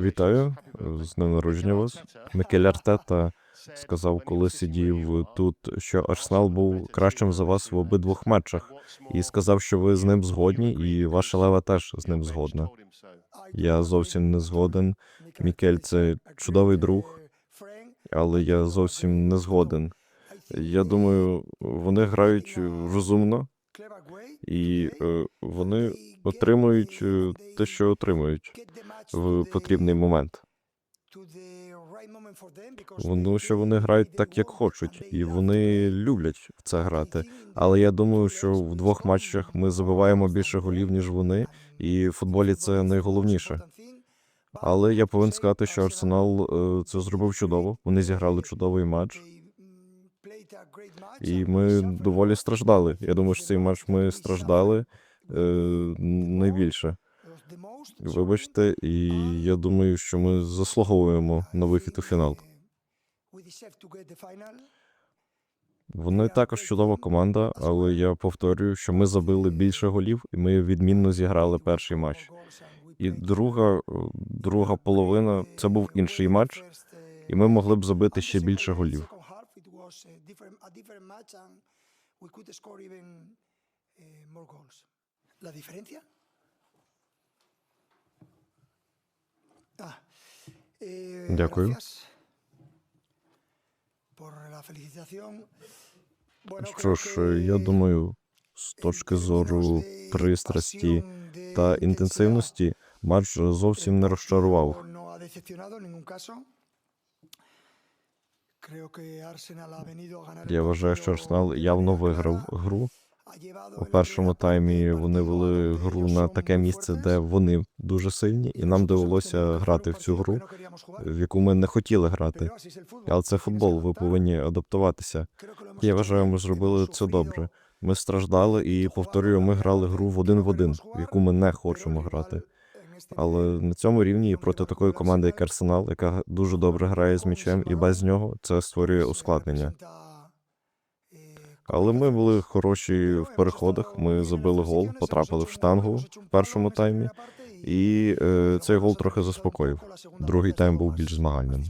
Вітаю з днем народження вас. Микель Артета сказав, коли сидів тут, що Арсенал був кращим за вас в обидвох матчах, і сказав, що ви з ним згодні, і ваша лева теж з ним згодна. Я зовсім не згоден. Мікель це чудовий друг, але я зовсім не згоден. Я думаю, вони грають розумно, і е, вони отримують е, те, що отримують в потрібний момент. Воно що вони грають так, як хочуть, і вони люблять в це грати. Але я думаю, що в двох матчах ми забиваємо більше голів, ніж вони, і в футболі це найголовніше. Але я повинен сказати, що Арсенал е, це зробив чудово. Вони зіграли чудовий матч, і ми доволі страждали. Я думаю, що цей матч ми страждали е, найбільше. Вибачте, і я думаю, що ми заслуговуємо на вихід у фінал. Вони також чудова команда, але я повторюю, що ми забили більше голів, і ми відмінно зіграли перший матч. І друга, е, друга половина це був інший матч, і ми могли б забити ще більше голів. La diferencia? Дякую. Що ж, я думаю, з точки зору пристрасті та інтенсивності, матч зовсім не розчарував. Я вважаю, що Арсенал явно виграв гру. У першому таймі вони вели гру на таке місце, де вони дуже сильні, і нам довелося грати в цю гру, в яку ми не хотіли грати. Але це футбол, ви повинні адаптуватися. Я вважаю, ми зробили це добре. Ми страждали і повторюю, ми грали гру в один в один, в яку ми не хочемо грати. Але на цьому рівні проти такої команди, як Арсенал, яка дуже добре грає з м'ячем, і без нього це створює ускладнення. Але ми були хороші в переходах. Ми забили гол, потрапили в штангу в першому таймі, і е, цей гол трохи заспокоїв. Другий тайм був більш змагальним.